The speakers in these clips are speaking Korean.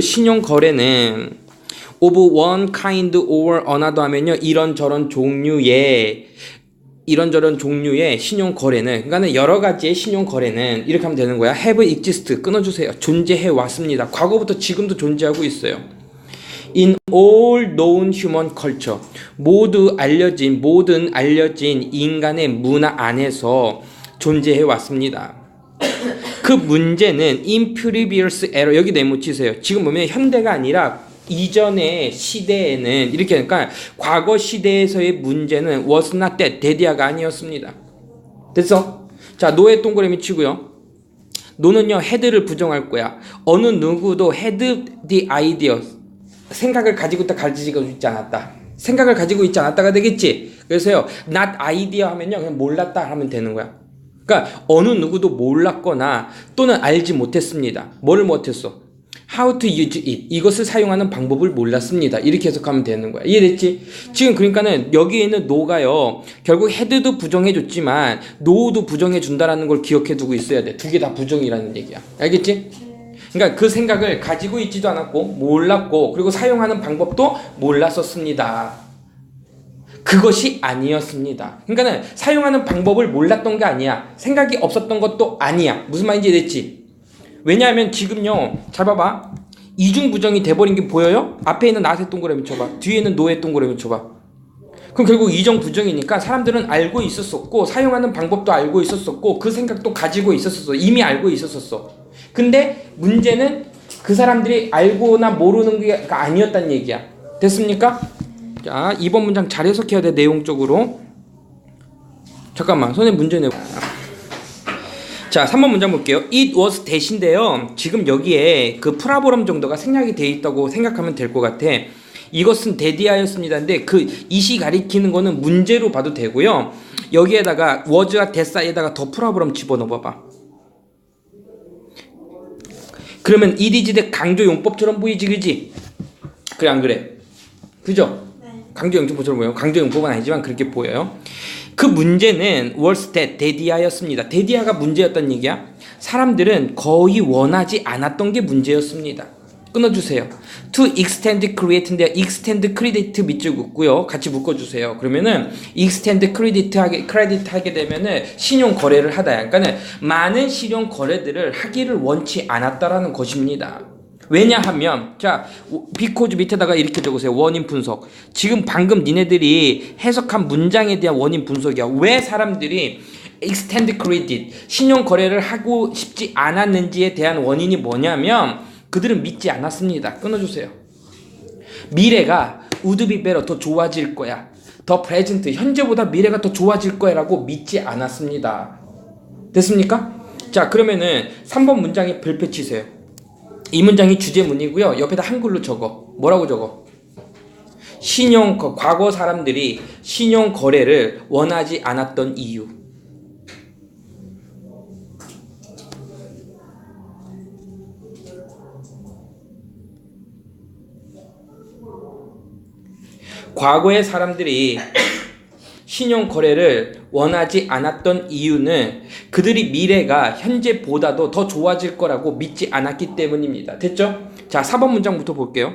신용 거래는 of one kind or another 하면요. 이런저런 종류의 이런저런 종류의 신용 거래는 그러니까는 여러 가지의 신용 거래는 이렇게 하면 되는 거야. have exist 끊어 주세요. 존재해 왔습니다. 과거부터 지금도 존재하고 있어요. in all known human culture 모두 알려진 모든 알려진 인간의 문화 안에서 존재해 왔습니다. 그 문제는 in previous era 여기 네모치세요. 지금 보면 현대가 아니라 이전의 시대에는 이렇게 하니까 과거 시대에서의 문제는 was not that 데디아가 아니었습니다. 됐어? 자 노예 동그라미 치고요. 노는요 헤드를 부정할 거야. 어느 누구도 헤드 the idea 생각을 가지고 있다 가지고 있지 않았다. 생각을 가지고 있지 않았다가 되겠지. 그래서요 not idea 하면요 그냥 몰랐다 하면 되는 거야. 그러니까 어느 누구도 몰랐거나 또는 알지 못했습니다. 뭐를 못했어? How to use it. 이것을 사용하는 방법을 몰랐습니다. 이렇게 해석하면 되는 거야. 이해됐지? 지금 그러니까는 여기에 있는 no가요. 결국 헤드도 부정해줬지만 no도 부정해준다라는 걸 기억해 두고 있어야 돼. 두 개 다 부정이라는 얘기야. 알겠지? 그러니까 그 생각을 가지고 있지도 않았고 몰랐고 그리고 사용하는 방법도 몰랐었습니다. 그것이 아니었습니다. 그러니까는 사용하는 방법을 몰랐던 게 아니야. 생각이 없었던 것도 아니야. 무슨 말인지 됐지? 왜냐하면 지금요. 잘 봐봐. 이중 부정이 돼버린 게 보여요? 앞에 있는 나의 동그라미 쳐봐. 뒤에 있는 노의 동그라미 쳐봐. 그럼 결국 이정 부정이니까 사람들은 알고 있었었고 사용하는 방법도 알고 있었었고 그 생각도 가지고 있었었어. 이미 알고 있었었어. 근데 문제는 그 사람들이 알고나 모르는 게 아니었단 얘기야. 됐습니까? 자, 2번 문장 잘 해석해야 돼, 내용적으로. 잠깐만, 손에 문제 내고. 자, 3번 문장 볼게요. It was 대신데요. 지금 여기에 그 프라보럼 정도가 생략이 돼 있다고 생각하면 될 것 같아. 이것은 데디아였습니다. 근데 그 이시 가리키는 거는 문제로 봐도 되고요. 여기에다가 was와 that 사이에다가 더 프라보럼 집어넣어 봐봐. 그러면 the 강조 용법처럼 보이지, 그지? 그래, 안 그래? 그죠? 보여요. 강조 용법은 아니지만 그렇게 보여요. 그 문제는 that 데디아였습니다. 데디아가 문제였단 얘기야. 사람들은 거의 원하지 않았던 게 문제였습니다. 끊어주세요. To extend credit인데 extend credit 밑줄 긋고요. 같이 묶어주세요. 그러면은 extend credit 하게 credit 하게 되면은 신용 거래를 하다. 그러니까는 많은 신용 거래들을 하기를 원치 않았다라는 것입니다. 왜냐하면 자 비코즈 밑에다가 이렇게 적으세요. 원인 분석. 지금 방금 니네들이 해석한 문장에 대한 원인 분석이야. 왜 사람들이 extend credit 신용 거래를 하고 싶지 않았는지에 대한 원인이 뭐냐면 그들은 믿지 않았습니다. 끊어주세요. 미래가 be better 더 좋아질 거야. 더 present 현재보다 미래가 더 좋아질 거야라고 믿지 않았습니다. 됐습니까? 자 그러면은 3번 문장에 별표 치세요 이 문장이 주제문이고요. 옆에다 한글로 적어. 뭐라고 적어? 신용 거- 과거 사람들이 신용 거래를 원하지 않았던 이유. 과거의 사람들이 신용 거래를 원하지 않았던 이유는 그들이 미래가 현재보다도 더 좋아질 거라고 믿지 않았기 때문입니다. 됐죠? 자, 4번 문장부터 볼게요.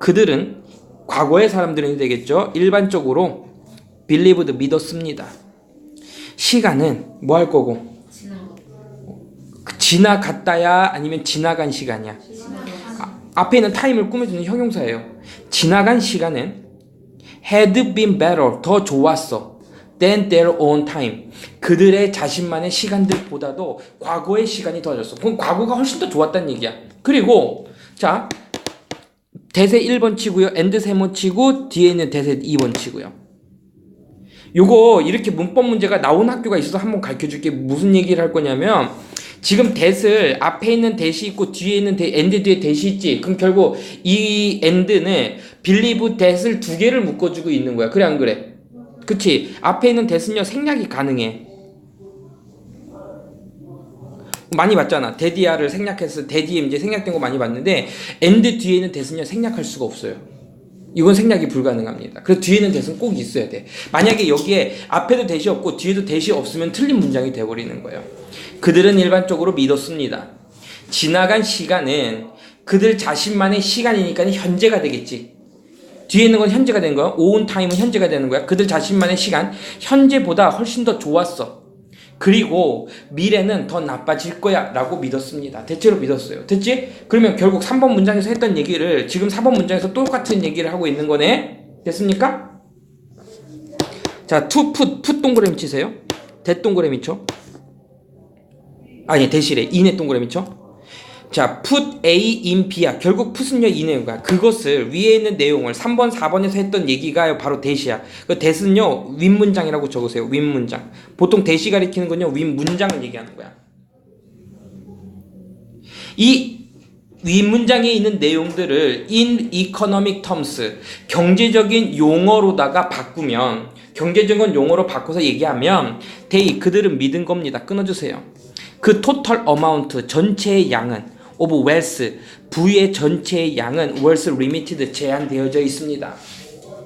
그들은 과거의 사람들은 되겠죠. 일반적으로 believed 믿었습니다. 시간은 뭐 할 거고? 지나갔다야 아니면 지나간 시간이야. 아, 앞에 있는 타임을 꾸며주는 형용사예요. 지나간 시간은 had been better 더 좋았어 than their own time 그들의 자신만의 시간들보다도 과거의 시간이 더 좋았어 그럼 과거가 훨씬 더 좋았다는 얘기야 그리고 자 대세 1번 치고요 and 세번 치고 뒤에 있는 대세 2번 치고요 요거 이렇게 문법 문제가 나온 학교가 있어서 한번 가르쳐 줄게 무슨 얘기를 할 거냐면 지금 대을 앞에 있는 대시 있고 뒤에 있는 대, 엔드 뒤에 대시 있지. 그럼 결국 이 엔드는 빌리브 대을 두 개를 묶어주고 있는 거야. 그래 안 그래? 그치? 앞에 있는 대는요 생략이 가능해. 많이 봤잖아. 데디아를 생략해서 데디에 이제 생략된 거 많이 봤는데 엔드 뒤에 있는 대는요 생략할 수가 없어요. 이건 생략이 불가능합니다. 그래서 뒤에는 대은 꼭 있어야 돼. 만약에 여기에 앞에도 대시 없고 뒤에도 대시 없으면 틀린 문장이 돼버리는 거예요. 그들은 일반적으로 믿었습니다. 지나간 시간은 그들 자신만의 시간이니까 현재가 되겠지. 뒤에 있는 건 현재가 되는 거야. 오운 타임은 현재가 되는 거야. 그들 자신만의 시간 현재보다 훨씬 더 좋았어. 그리고 미래는 더 나빠질 거야 라고 믿었습니다. 대체로 믿었어요. 됐지? 그러면 결국 3번 문장에서 했던 얘기를 지금 4번 문장에서 똑같은 얘기를 하고 있는 거네. 됐습니까? 자, 투, 풋, 풋 동그라미 치세요. 대 동그라미 쳐. 아니, 대실에 인의 동그라미 쳐. 자, put A in B야. 결국 put은요, 이 내용이야. 그것을 위에 있는 내용을 3번, 4번에서 했던 얘기가 바로 대시야. 그 대시는요, 윗문장이라고 적으세요. 윗문장. 보통 대시 가리키는 건요, 윗문장을 얘기하는 거야. 이 윗문장에 있는 내용들을 in economic terms, 경제적인 용어로다가 바꾸면, 경제적인 용어로 바꿔서 얘기하면, they, 그들은 믿은 겁니다. 끊어주세요. 그 total amount, 전체의 양은, of wealth, 부의 전체의 양은 wealth limited, 제한되어져 있습니다.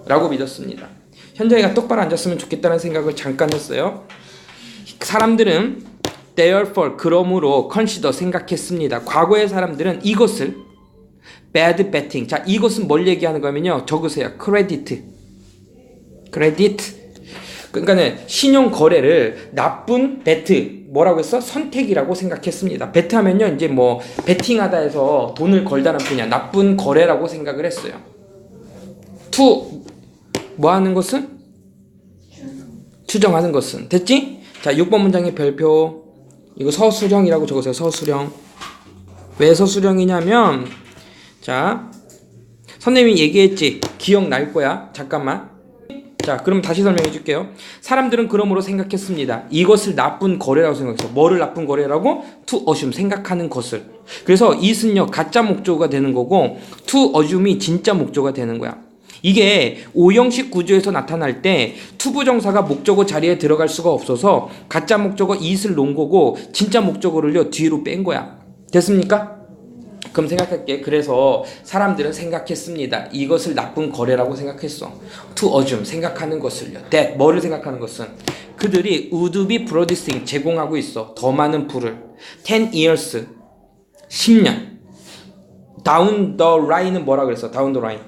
라고 믿었습니다. 현정이가 똑바로 앉았으면 좋겠다는 생각을 잠깐 했어요. 사람들은 therefore 그러므로 consider 생각했습니다. 과거의 사람들은 이것을 bad betting. 자, 이것은 뭘 얘기하는 거면요. 적으세요. credit. credit. 그러니까는 신용 거래를 나쁜 베트 뭐라고 했어? 선택이라고 생각했습니다. 베트 하면요. 이제 뭐 베팅하다 해서 돈을 걸다는 뿐이야. 나쁜 거래라고 생각을 했어요. 투 뭐 하는 것은? 추정하는 것은. 됐지? 자, 6번 문장의 별표. 이거 서수령이라고 적으세요. 서수령. 왜 서수령이냐면 자, 선생님이 얘기했지. 기억날 거야. 잠깐만. 자, 그럼 다시 설명해 줄게요. 사람들은 그러므로 생각했습니다. 이것을 나쁜 거래라고 생각했어. 뭐를 나쁜 거래라고? to assume, 생각하는 것을. 그래서 이은요, 가짜 목조가 되는 거고, to assume이 진짜 목조가 되는 거야. 이게 오형식 구조에서 나타날 때 투부정사가 목적어 자리에 들어갈 수가 없어서 가짜 목적어 it을 놓은 거고 진짜 목적어를요 뒤로 뺀 거야. 됐습니까? 그럼 생각할게. 그래서 사람들은 생각했습니다. 이것을 나쁜 거래라고 생각했어. To assume 생각하는 것을요. That 뭐를 생각하는 것은 그들이 would be producing 제공하고 있어. 더 많은 부를 10 years 10년 down the line은 뭐라 그랬어? down the line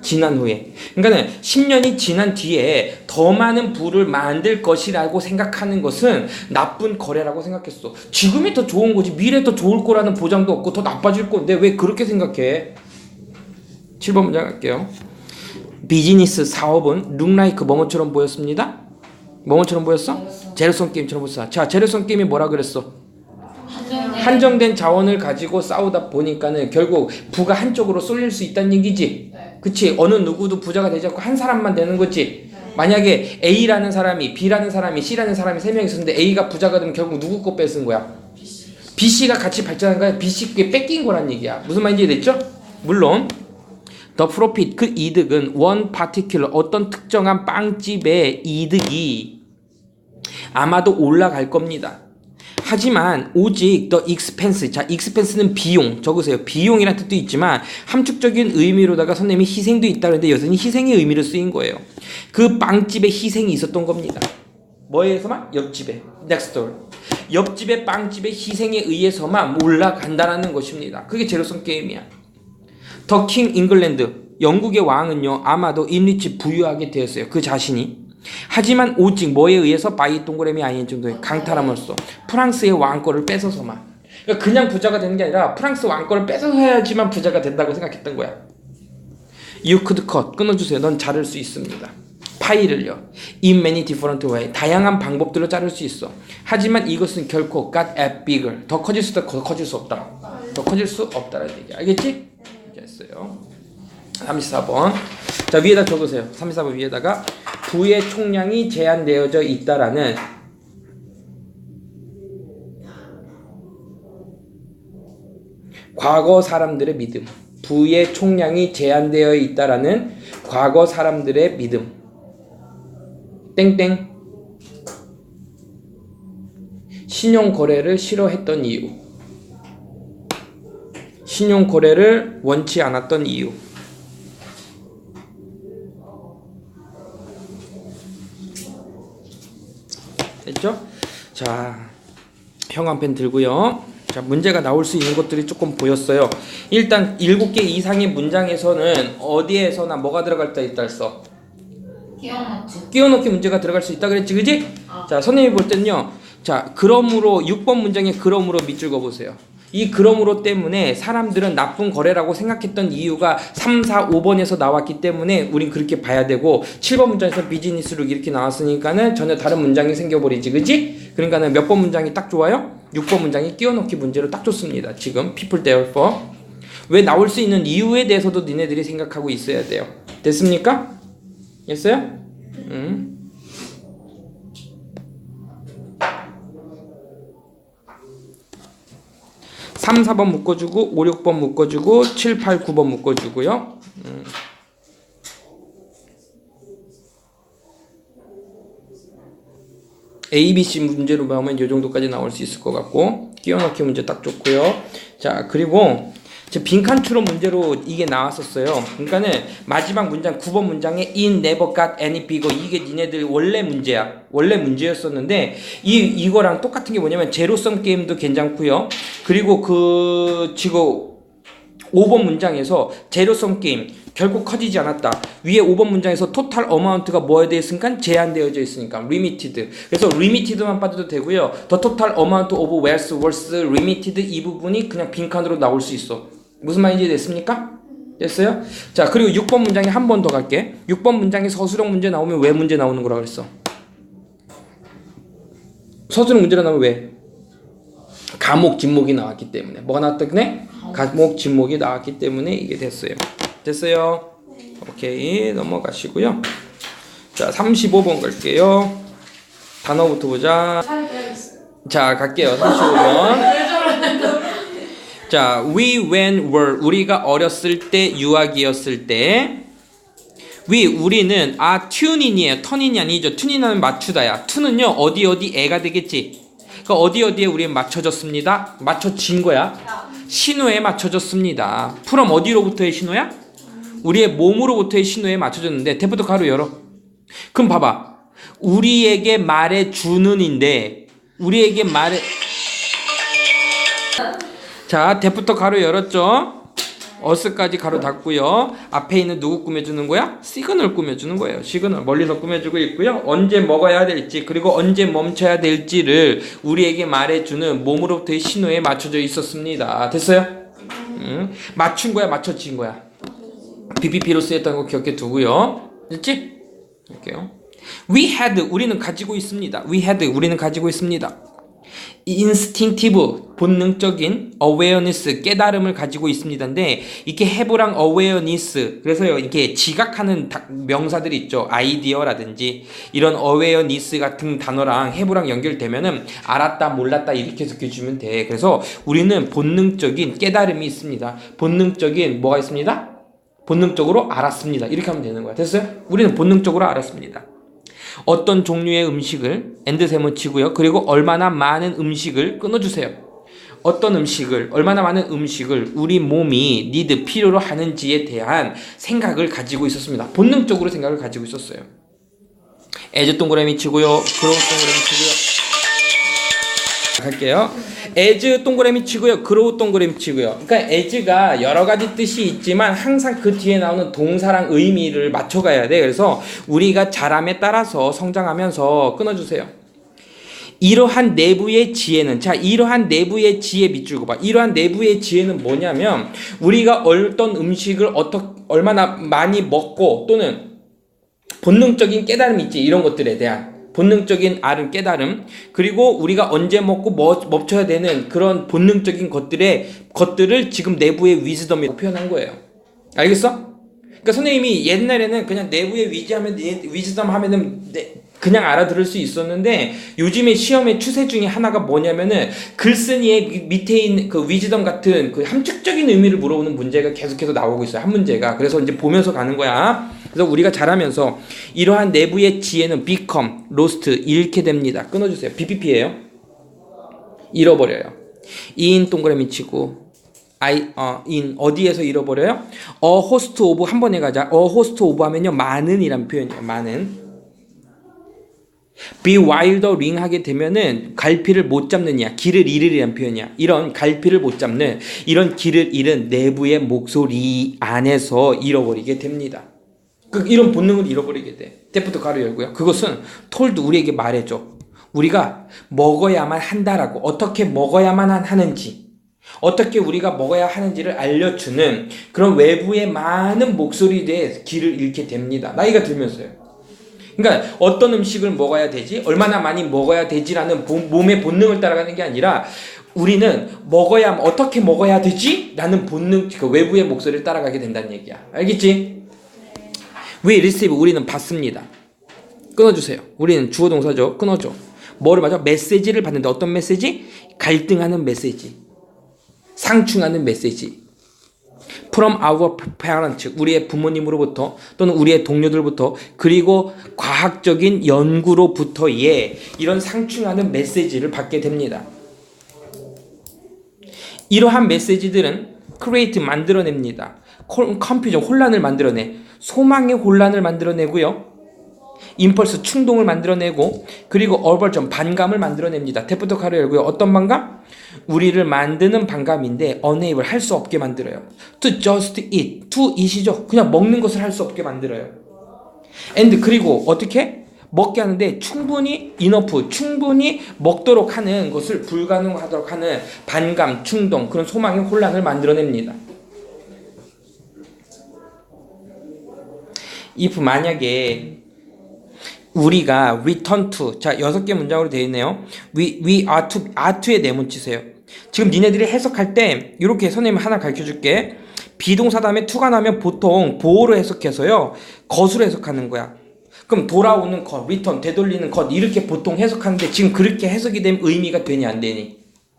지난 후에. 그러니까는 10년이 지난 뒤에 더 많은 부를 만들 것이라고 생각하는 것은 나쁜 거래라고 생각했어. 지금이 더 좋은 거지. 미래 더 좋을 거라는 보장도 없고 더 나빠질 건데 왜 그렇게 생각해? 7번 문장 할게요. 비즈니스 사업은 룩라이크 뭐뭐처럼 보였습니다. 뭐뭐처럼 보였어? 제로섬 게임처럼 보였어. 자, 제로섬 게임이 뭐라 그랬어? 한정된 자원을 가지고 싸우다 보니까는 결국 부가 한쪽으로 쏠릴 수 있다는 얘기지. 그치? 어느 누구도 부자가 되지 않고 한 사람만 되는 거지. 만약에 A라는 사람이, B라는 사람이, C라는 사람이 세 명 있었는데 A가 부자가 되면 결국 누구 거 뺏은 거야? B씨가 같이 발전한 거야. B씨께 뺏긴 거란 얘기야. 무슨 말인지 됐죠? 물론 the profit 그 이득은 one particular 어떤 특정한 빵집의 이득이 아마도 올라갈 겁니다. 하지만 오직 the expense 자 expense는 비용 적으세요. 비용이라는 뜻도 있지만 함축적인 의미로다가 선생님이 희생도 있다 그랬는데 여전히 희생의 의미로 쓰인 거예요. 그 빵집에 희생이 있었던 겁니다. 뭐에 의해서만? 옆집에. Next door. 옆집의 빵집의 희생에 의해서만 올라간다라는 것입니다. 그게 제로섬 게임이야. 더킹 잉글랜드 영국의 왕은요 아마도 인리치 부유하게 되었어요. 그 자신이 하지만 오직 뭐에 의해서 바이 동그라미 아닌 정도의 강탈함으로써 프랑스의 왕권을 뺏어서만 그러니까 그냥 부자가 되는 게 아니라 프랑스 왕권을 뺏어야지만 부자가 된다고 생각했던 거야. Could cut 끊어주세요. 넌 자를 수 있습니다. 파이를요. In many different way 다양한 방법들로 자를 수 있어. 하지만 이것은 결코 got at bigger 더 커질 수도 더 커질 수 없다. 더 커질 수 없다라는 얘기. 알겠지? 알겠어요. 34번. 자 위에다 적으세요. 34번 위에다가 부의 총량이 제한되어져 있다라는 과거 사람들의 믿음. 부의 총량이 제한되어 있다라는 과거 사람들의 믿음. 땡땡. 신용 거래를 싫어했던 이유. 신용 거래를 원치 않았던 이유. 됐죠? 자, 형광펜 들고요. 자, 문제가 나올 수 있는 것들이 조금 보였어요. 일단 일곱 개 이상의 문장에서는 어디에서나 뭐가 들어갈 때 있다 했어? 끼워넣기. 끼워넣기 문제가 들어갈 수 있다 그랬지, 그지? 자, 선생님이 볼 때는요. 자, 그러므로 6번 문장에 그러므로 밑줄 거 보세요. 이 그러므로 때문에 사람들은 나쁜 거래라고 생각했던 이유가 3, 4, 5번에서 나왔기 때문에 우린 그렇게 봐야 되고 7번 문장에서 비즈니스룩 이렇게 나왔으니까는 전혀 다른 문장이 생겨버리지 그지? 그러니까는 몇 번 문장이 딱 좋아요? 6번 문장이 끼워넣기 문제로 딱 좋습니다. 지금 people therefore 왜 나올 수 있는 이유에 대해서도 니네들이 생각하고 있어야 돼요. 됐습니까? 됐어요? 음. 3, 4번 묶어주고 5, 6번 묶어주고 7, 8, 9번 묶어주고요. 음. A, B, C 문제로 보면 이 정도까지 나올 수 있을 것 같고 끼워넣기 문제 딱 좋고요. 자 그리고 제 빈칸 추론 문제로 이게 나왔었어요. 그러니까는 마지막 문장 9번 문장에 in never got any bigger 이게 니네들 원래 문제야. 원래 문제였었는데 이 이거랑 똑같은 게 뭐냐면 제로섬 게임도 괜찮고요. 그리고 그 지금 5번 문장에서 제로섬 게임 결국 커지지 않았다. 위에 5번 문장에서 토탈 어마운트가 뭐에 대해 있으니까 제한되어져 있으니까 리미티드. 그래서 리미티드만 빠져도 되고요. 더 토탈 어마운트 오브 웨스 월스 리미티드 이 부분이 그냥 빈칸으로 나올 수 있어. 무슨 말인지 됐습니까? 됐어요? 자, 그리고 6번 문장에 한 번 더 갈게. 6번 문장에 서술형 문제 나오면 왜 문제 나오는 거라 그랬어? 서술형 문제가 나오면 왜? 감옥 진목이 나왔기 때문에 뭐가 나왔다 그네? 감옥 진목이 나왔기 때문에 이게 됐어요. 됐어요? 오케이 넘어가시고요. 자 35번 갈게요. 단어부터 보자. 자 갈게요. 35번. 자 we when were 우리가 어렸을 때 유아기였을 때 we 우리는 아 튜닝이에요. 턴인이 아니죠. 튜닝하면 맞추다야. 투는요 어디 어디 애가 되겠지. 그 어디 어디에 우리는 맞춰졌습니다. 맞춰진 거야. 신호에 맞춰졌습니다. 프롬 어디로부터의 신호야? 우리의 몸으로부터의 신호에 맞춰졌는데 대부터 가로 열어. 그럼 봐봐. 우리에게 말해 주는인데 우리에게 말해 자 대부터 가로 열었죠. 어스까지 가로 닫고요. 앞에 있는 누구 꾸며주는 거야? 시그널 꾸며주는 거예요. 시그널 멀리서 꾸며주고 있고요. 언제 먹어야 될지 그리고 언제 멈춰야 될지를 우리에게 말해주는 몸으로부터의 신호에 맞춰져 있었습니다. 됐어요? 응. 맞춘 거야, 맞춰진 거야. BPP로 쓰였던 거 기억해 두고요. 됐지? 이렇게요. We had 우리는 가지고 있습니다. We had 우리는 가지고 있습니다. Instinctive 본능적인 awareness 깨달음을 가지고 있습니다인데 이렇게 have랑 awareness 그래서요 이렇게 지각하는 다- 명사들이 있죠. 아이디어라든지 이런 awareness 같은 단어랑 have랑 연결되면은 알았다 몰랐다 이렇게 해석해 주면 돼. 그래서 우리는 본능적인 깨달음이 있습니다. 본능적인 뭐가 있습니다? 본능적으로 알았습니다. 이렇게 하면 되는 거야. 됐어요? 우리는 본능적으로 알았습니다 어떤 종류의 음식을 엔드세모 치고요. 그리고 얼마나 많은 음식을 끊어주세요. 어떤 음식을 얼마나 많은 음식을 우리 몸이 니드 필요로 하는지에 대한 생각을 가지고 있었습니다. 본능적으로 생각을 가지고 있었어요. 에즈 동그라미 치고요. 그로우 동그라미 치고요. 갈게요. 에즈 동그라미 치고요. 그로우 동그라미 치고요. 그러니까 에즈가 여러 가지 뜻이 있지만 항상 그 뒤에 나오는 동사랑 의미를 맞춰가야 돼. 그래서 우리가 자람에 따라서 성장하면서 끊어주세요. 이러한 내부의 지혜는 자 이러한 내부의 지혜 밑줄 그봐 이러한 내부의 지혜는 뭐냐면 우리가 어떤 음식을 어떠 얼마나 많이 먹고 또는 본능적인 깨달음이 있지 이런 것들에 대한 본능적인 알은 깨달음 그리고 우리가 언제 먹고 뭐, 멈춰야 되는 그런 본능적인 것들의 것들을 지금 내부의 위즈덤이라고 표현한 거예요. 알겠어? 그러니까 선생님이 옛날에는 그냥 내부의 위즈하면 위즈덤 하면은 내- 그냥 알아들을 수 있었는데 요즘에 시험의 추세 중에 하나가 뭐냐면은 글쓴이의 미- 밑에 있는 그 위즈덤 같은 그 함축적인 의미를 물어보는 문제가 계속해서 나오고 있어요. 한 문제가. 그래서 이제 보면서 가는 거야 그래서 우리가 잘하면서 이러한 내부의 지혜는 become, lost 잃게 됩니다 끊어주세요 BPP예요 잃어버려요 in 동그라미 치고 I 어 in 어디에서 잃어버려요? a host of 한 번에 가자. a host of 하면요 많은이란 표현이에요. 많은. be wildering 하게 되면은 갈피를 못 잡느냐 길을 잃으리란 표현이야 이런 갈피를 못 잡는 이런 길을 잃은 내부의 목소리 안에서 잃어버리게 됩니다 그 이런 본능을 잃어버리게 돼 때부터 가로 열고요 그것은 톨드 우리에게 말해줘 우리가 먹어야만 한다라고 어떻게 먹어야만 하는지 어떻게 우리가 먹어야 하는지를 알려주는 그런 외부의 많은 목소리에 길을 잃게 됩니다 나이가 들면서요 그러니까 어떤 음식을 먹어야 되지, 얼마나 많이 먹어야 되지라는 보- 몸의 본능을 따라가는 게 아니라 우리는 먹어야 어떻게 먹어야 되지? 라는 본능, 그 외부의 목소리를 따라가게 된다는 얘기야. 알겠지? We receive 우리는 받습니다. 끊어주세요. 우리는 주어 동사죠. 끊어줘. 뭐를 맞아? 메시지를 받는데 어떤 메시지? 갈등하는 메시지. 상충하는 메시지. from our parents 우리의 부모님으로부터 또는 우리의 동료들부터 그리고 과학적인 연구로부터의 이런 상충하는 메시지를 받게 됩니다. 이러한 메시지들은 create 만들어냅니다. 컨퓨전 혼란을 만들어내 소망의 혼란을 만들어내고요. 임펄스 충동을 만들어내고 그리고 어버전 반감을 만들어냅니다. 대부터 가로 열고요. 어떤 반감? 우리를 만드는 반감인데 unable 할수 없게 만들어요. To just eat, to eat이죠. 그냥 먹는 것을 할 수 없게 만들어요. and 그리고 어떻게 먹게 하는데 충분히 enough, 충분히 먹도록 하는 것을 불가능하도록 하는 반감, 충동, 그런 소망의 혼란을 만들어냅니다. If 만약에 우리가 return to 자 여섯 개 문장으로 되어 있네요. we we are to are to에 네모 치세요. 지금 니네들이 해석할 때 이렇게 선생님 하나 가르쳐 줄게. 비동사 다음에 to가 나면 보통 보호로 해석해서요. 것으로 해석하는 거야. 그럼 돌아오는 것, return 되돌리는 것 이렇게 보통 해석하는데 지금 그렇게 해석이 되면 의미가 되니 안 되니?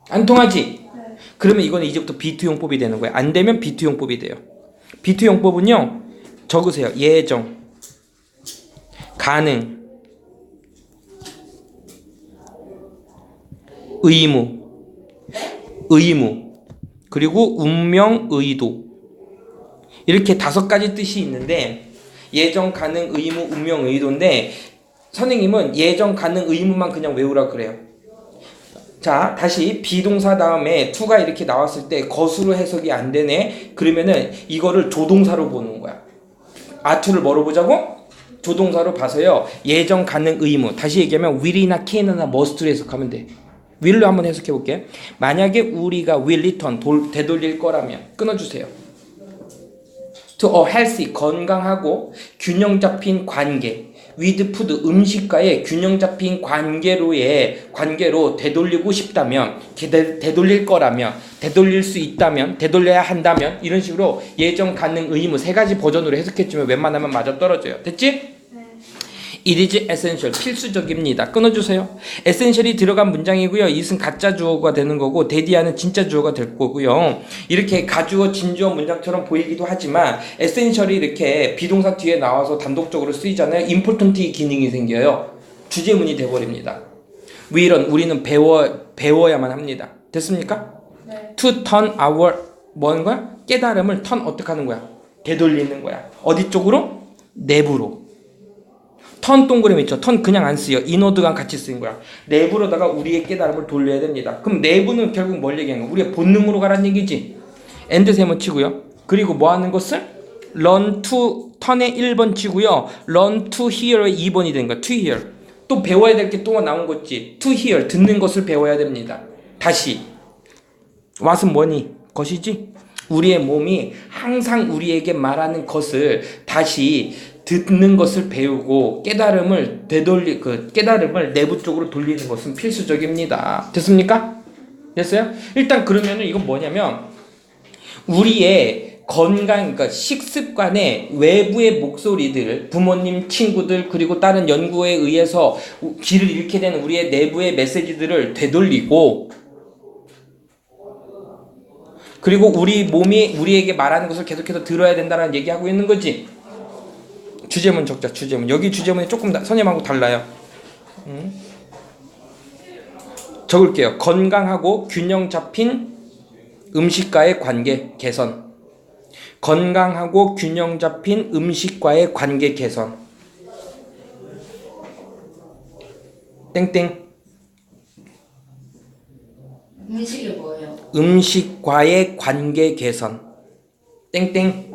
안 통하지? 그러면 이거는 이제부터 B2 용법이 되는 거야. 안 되면 B2 용법이 돼요. B2 용법은요. 적으세요. 예정, 가능, 의무, 의무, 그리고 운명, 의도. 이렇게 다섯 가지 뜻이 있는데 예정, 가능, 의무, 운명, 의도인데 선생님은 예정, 가능, 의무만 그냥 외우라 그래요. 자, 다시 비동사 다음에 to가 이렇게 나왔을 때 것으로 해석이 안 되네. 그러면은 이거를 조동사로 보는 거야. 아투를 뭐로 보자고? 조동사로 봐서요. 예정, 가능, 의무. 다시 얘기하면 will이나 can이나 must로 해석하면 돼. will로 한번 해석해 볼게. 만약에 우리가 will return 돌, 되돌릴 거라면 끊어 주세요. to a healthy 건강하고 균형 잡힌 관계 food 음식과의 균형 잡힌 관계로의 관계로 되돌리고 싶다면 되, 되돌릴 거라면 되돌릴 수 있다면 되돌려야 한다면 이런 식으로 예정 가능 의무 세 가지 버전으로 해석했지만 웬만하면 맞아 떨어져요 됐지? It is essential 필수적입니다. 끊어주세요. essential이 들어간 문장이고요. 이것은 가짜 주어가 되는 거고 데디아는 진짜 주어가 될 거고요. 이렇게 가주어 진주어 문장처럼 보이기도 하지만 essential이 이렇게 비동사 뒤에 나와서 단독적으로 쓰이잖아요. important 기능이 생겨요. 주제문이 돼버립니다. will은 우리는 배워 배워야만 합니다. 됐습니까? 네. To turn our 뭐는 거야? 깨달음을 turn 어떻게 하는 거야? 되돌리는 거야. 어디 쪽으로? 내부로. 턴 동그라미 있죠. 턴 그냥 안 쓰여. 이노드가 같이 쓰인 거야. 내부로다가 우리의 깨달음을 돌려야 됩니다. 그럼 내부는 결국 뭘 얘기하는 거야? 우리의 본능으로 가라는 얘기지. 엔드 세번 치고요. 그리고 뭐 하는 것을? run to 턴의 1번 치고요. to hear의 2번이 되는 거야. to hear. 또 배워야 될 게 또 나온 거지. to hear. 듣는 것을 배워야 됩니다. 다시. 왓은 뭐니? 것이지? 우리의 몸이 항상 우리에게 말하는 것을 다시 듣는 것을 배우고 깨달음을 되돌리 그 깨달음을 내부 쪽으로 돌리는 것은 필수적입니다. 됐습니까? 됐어요? 일단 그러면은 이건 뭐냐면 우리의 건강, 그러니까 식습관의 외부의 목소리들, 부모님, 친구들, 그리고 다른 연구에 의해서 우- 길을 잃게 되는 우리의 내부의 메시지들을 되돌리고, 그리고 우리 몸이 우리에게 말하는 것을 계속해서 들어야 된다는 얘기하고 있는 거지. 주제문 적자, 주제문. 여기 주제문이 조금 다- 선생님하고 달라요. 음. 적을게요. 건강하고 균형 잡힌 음식과의 관계 개선. 건강하고 균형 잡힌 음식과의 관계 개선. 땡땡 음식이 뭐예요? 음식과의 관계 개선 땡땡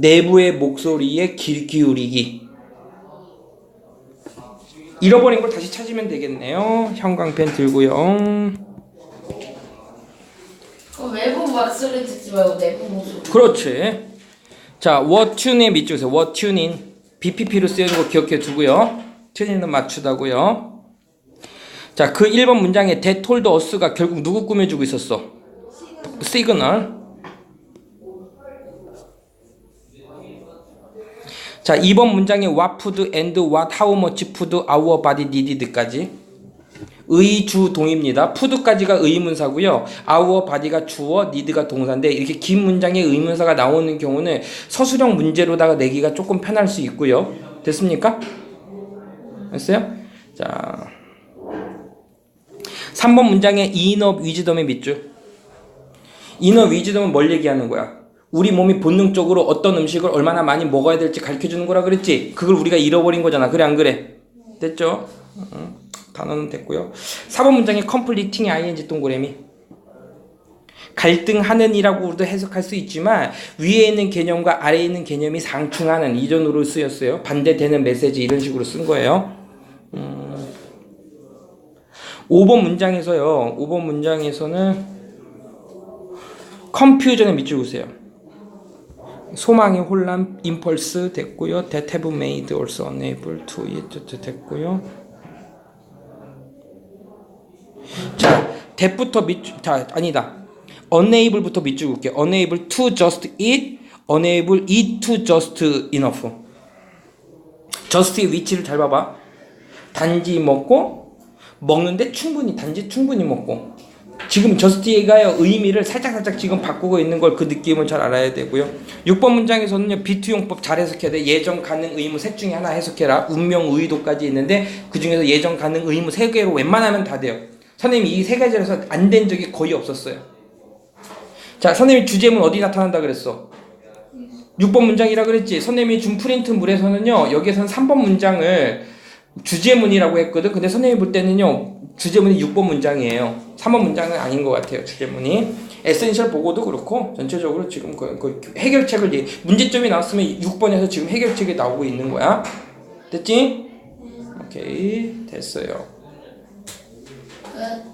내부의 목소리에 귀 기울이기 잃어버린 걸 다시 찾으면 되겠네요 형광펜 들고요 외부 목소리 듣지 말고 내부 목소리. 그렇지. 자, what tune에 밑줄 세요. what tune인 BPP로 쓰이는 거 기억해 두고요. tune는 맞추다고요. 자, 그 1번 문장에 told us가 결국 누구 꾸며주고 있었어? 시그널. 자, 2번 문장에 what food and what how much food our body needed까지. 의주 동입니다. 푸드까지가 의문사고요. our body가 주어, need가 동사인데 이렇게 긴 문장에 의문사가 나오는 경우는 서술형 문제로다가 내기가 조금 편할 수 있고요. 됐습니까? 됐어요? 자, 3번 문장에 inner wisdom의 밑줄. inner wisdom은 뭘 얘기하는 거야? 우리 몸이 본능적으로 어떤 음식을 얼마나 많이 먹어야 될지 가르쳐 주는 거라 그랬지. 그걸 우리가 잃어버린 거잖아. 그래 안 그래? 됐죠? 응. 단어는 됐고요. 4번 문장에 completing의 ing 동그라미. 갈등하는이라고도 해석할 수 있지만 위에 있는 개념과 아래에 있는 개념이 상충하는 이전으로 쓰였어요. 반대되는 메시지 이런 식으로 쓴 거예요. 음. 5번 문장에서요. 5번 문장에서는 컨퓨전에 밑줄 보세요. 소망의 혼란, 임펄스 됐고요. That have made also unable to it 됐고요. 자, that부터 밑줄, 자, 아니다. unable부터 밑줄 볼게요. unable to just eat, unable eat to just enough. just의 위치를 잘 봐봐. 단지 먹고, 먹는데 충분히, 단지 충분히 먹고. 지금 just가요 의미를 살짝살짝 지금 바꾸고 있는 걸 그 느낌을 잘 알아야 되고요. 6번 문장에서는요, 비투용법 잘 해석해야 돼. 예정 가능 의무 셋 중에 하나 해석해라. 운명 의도까지 있는데 그 중에서 예정 가능 의무 세 개로 웬만하면 다 돼요. 선생님이 이 세 가지라서 안 된 적이 거의 없었어요. 자, 선생님이 주제문 어디 나타난다 그랬어? 6번 문장이라 그랬지. 선생님이 준 프린트 물에서는요, 여기에서는 3번 문장을 주제문이라고 했거든. 근데 선생님이 볼 때는요, 주제문이 6번 문장이에요. 3번 문장은 아닌 것 같아요, 주제문이. 에센셜 보고도 그렇고, 전체적으로 지금 그, 그 해결책을, 얘- 문제점이 나왔으면 6번에서 지금 해결책이 나오고 있는 거야. 됐지? 오케이, 됐어요. 끝.